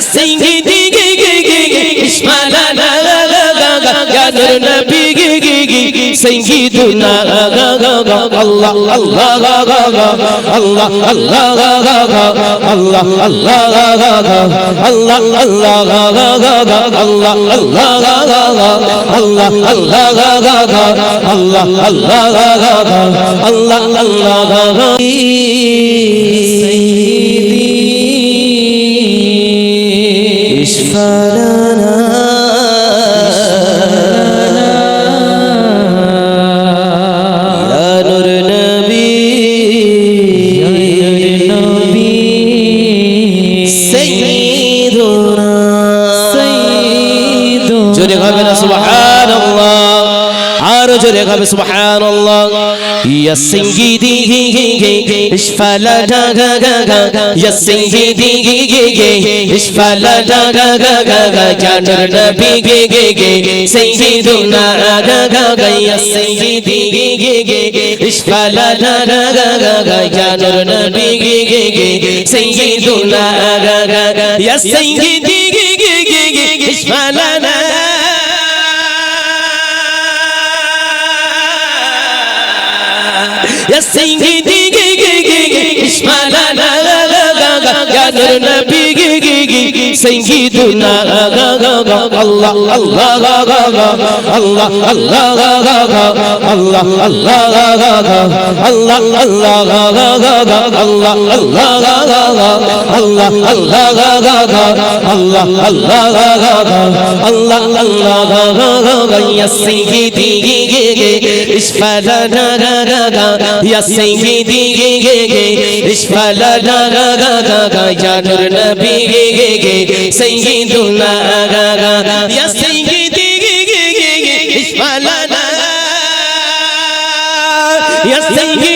নাসিঙ্গি দি গি গি গি গি ইসমা লা লা লা লা গা গা গানর নবী গি গি গি গি সঙ্গীদুনা গা গা গা গা আল্লাহ আল্লাহ গা গা গা আল্লাহ আল্লাহ গা গা গা আল্লাহ আল্লাহ গা গা গা আল্লাহ আল্লাহ গা গা গা আল্লাহ আল্লাহ গা গা গা আল্লাহ আল্লাহ গা গা গা আল্লাহ আল্লাহ গা গা গা আল্লাহ আল্লাহ গা গা যাবে সুবহানাল্লাহ ইয়া সিঙ্গিদি ইশফালা গা গা গা গা ইয়া সিঙ্গিদি ইশফালা গা গা গা গা গা জানার নবী গে গে গে সিঙ্গিদুনা গা গা গা ইয়া সিঙ্গিদি গে গে গে ইশফালা গা গা গা গা গা জানার নবী গে গে গে সিঙ্গিদুনা গা গা গা ইয়া সিঙ্গিদি গে গে গে ইশফালা সিংহি দি গি গি গি গি ইসমা লা লা লা লা গা গা গানর নবী গি গি গি গি সিংহি দুনা গা গা গা আল্লাহ আল্লাহ গা গা গা আল্লাহ আল্লাহ গা গা গা আল্লাহ আল্লাহ গা গা গা আল্লাহ আল্লাহ গা গা গা আল্লাহ আল্লাহ গা গা গা আল্লাহ আল্লাহ গা গা গা আল্লাহ আল্লাহ গা গা গা আল্লাহ আল্লাহ গা গা গা ইয়া সিংহি দি গি গি গি ইসফালা না গা গা গা ইয়া সাইয়্যিদি গে গে গে ইসফালা না গা গা গা গা ইয়া নূর নবী গে গে গে সাইয়্যিদুনা গা গা ইয়া সাইয়্যিদি গে গে গে ইসফালা না ইয়া সাইয়্যিদি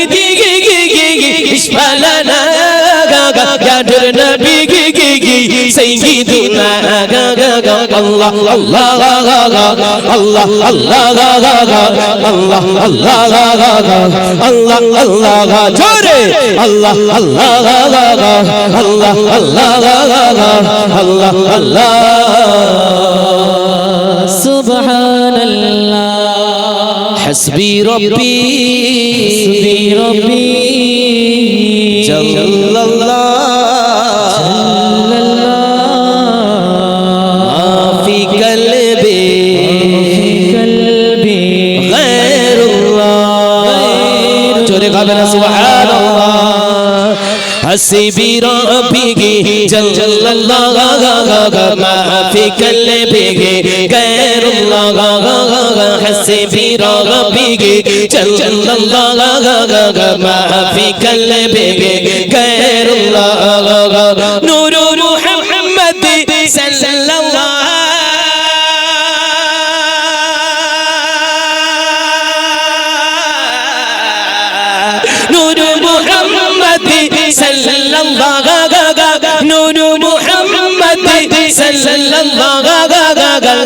জ্ঞানের নবী গি গি গি সাইয়্যিদুনা আল্লাহ আল্লাহ আল্লাহ আল্লাহ আল্লাহ আল্লাহ আল্লাহ জোরে আল্লাহ আল্লাহ আল্লাহ আল্লাহ আল্লাহ আল্লাহ সুবহান আল্লাহ হাসবি রব্বি হাসবি রব্বি से बीरा भीगे जल जल माफी कल भीगे गैर हसे बीरा भीगे जल जल माफी कल भीगे गैर नूरो रूह मोहम्मद सल्लल्लाहु نور محمد sallallahu nuru muhammad sallallahu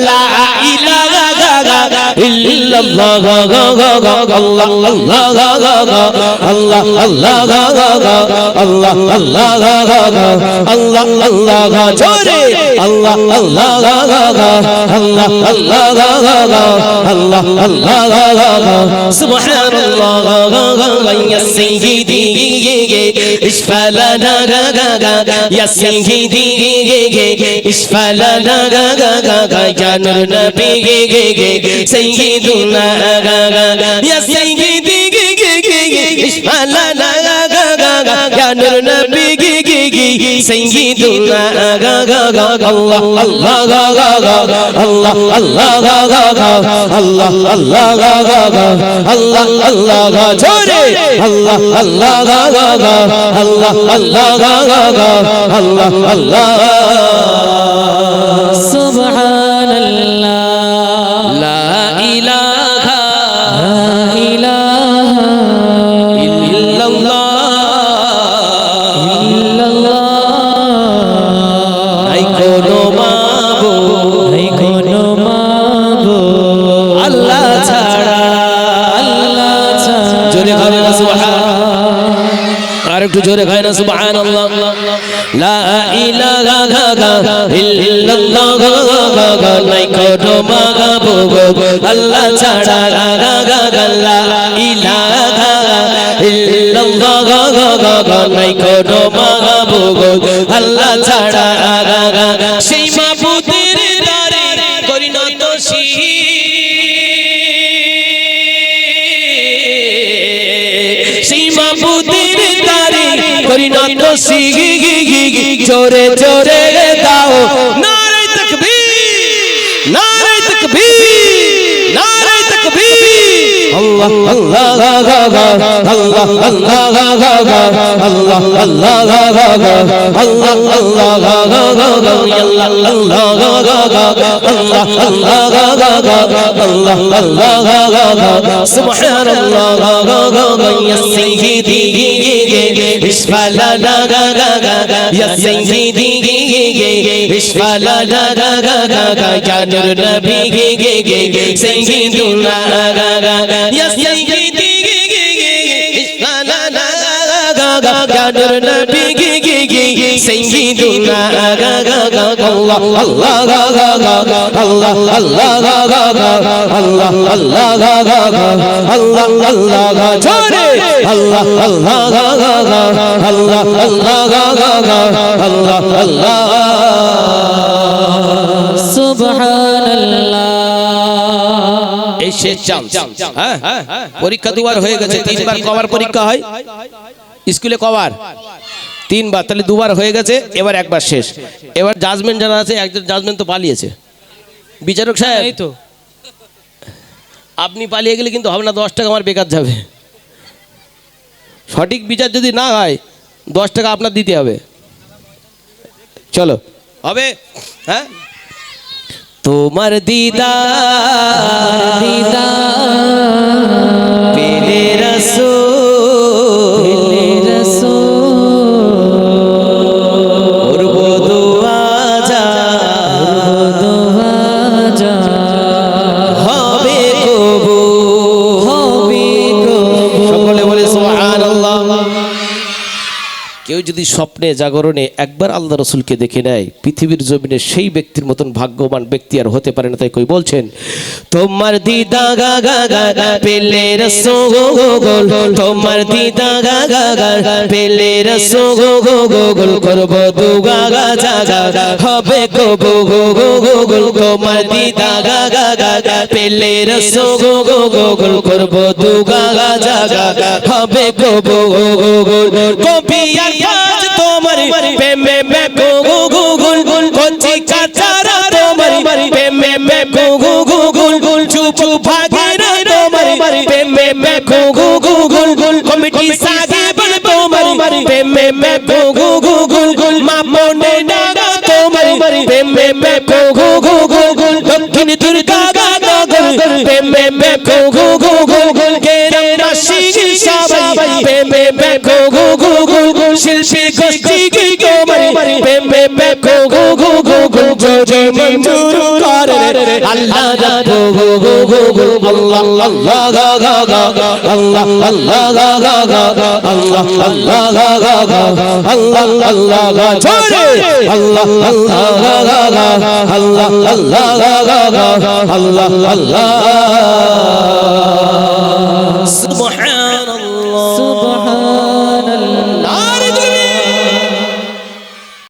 la ilaha illallah سبحان الله يا سيدي اسفلنا غغا يا سيدي اسفلنا غغا يا نور نبي سيدنا غغا يا سيدي اسفلنا سيدنا الله الله الله الله الله الله الله جوري الله الله الله الله الله سبحان الله একটু জোরে খায় না, সুবহানাল্লাহ। লা ইলাহা ইল্লাল্লাহ নাই কোনো মাবুদ আল্লাহ ছাড়া লা ইলাহা ইল্লাল্লাহ নাই কোনো মাবুদ আল্লাহ ছাড়া দ্বারে করি না তো জোরে জোরে দাও নারে তকবীর নারে তকবীর নারে তকবীর আল্লাহ আল্লাহ আল্লাহ আল্লাহ আল্লাহ আল্লাহ সুবহানাল্লাহ ইয়া সাইয়্যিদি ইসফালা লা গা গা গা ইয়া সাইয়্যিদি ইসফালা লা গা গা গা ইয়া নূর নবী সাইয়্যিদুনা গা গা ইয়া সাইয়্যিদি ইসফালা প্রাণের নবী গি গি গি সাইয়্যিদুনা গা গা গা আল্লাহ আল্লাহ গা গা গা আল্লাহ আল্লাহ গা গা গা আল্লাহ আল্লাহ গা গা গা আল্লাহ আল্লাহ গা জোরে আল্লাহ আল্লাহ গা গা গা আল্লাহ আল্লাহ গা গা গা আল্লাহ আল্লাহ সুবহানাল্লাহ এই শেষ চান্স হ্যাঁ পরীক্ষা দুবার হয়ে গেছে তিনবার কবার পরীক্ষা হয় স্কুলে কবার? তিনবার তাহলে দুবার হয়ে গেছে এবার একবার শেষ। এবার জাজমেন্ট যারা আছে একজন জাজমেন্ট তো পালিয়েছে। বিচারক সাহেব এই তো। আপনি পালিয়ে গেলে কিন্তু হবে না দশ টাকা আমার বেকার যাবে। সঠিক বিচার যদি না হয় দশ টাকা আপনার দিতে হবে। চলো। হবে? হ্যাঁ? তোমার দিদা দিদা পেলে রসুল যদি স্বপ্নে জাগরণে একবার আল্লাহ রসুলকে দেখে নেয়, পৃথিবীর জমিনে সেই ব্যক্তির মতন ভাগ্যবান ব্যক্তি আর হতে পারে না, তাই কই বলছেন, তোমার দিদা গা গা গা গা পেলে গোল তোমার দিদা গা গা গা গা পেলে গোল করব দু গা গা যা গা, হবে গো গো গো গো গোল তোমার দিদা গা গা গা গা পেলে গোল করব দু গা গা যা গা, হবে গো গো গো গোল কবি আর তোমার প্রেমে মে গো গো গো গুল কচি কাচারা তোমার প্রেমে মে গো গো গো গুল চুপ তোমার প্রেমে মে গো গো গো গুল কমিটি সাগে বল তোমার প্রেমে মে গো গো গো গুল গুল মা মনে না তোমার প্রেমে মে গো গো গো গুল দক্ষিণ দুর্গা গা গা গুল প্রেমে মে গো গো গো গো গুল কেরাম নাসি সবাই প্রেমে মে গো গো গো গুল গুল শিল্পী গোষ্ঠী কি তোমার প্রেমে মে গো গো গো গো মঞ্জুর গো গো গো গো গো গা গা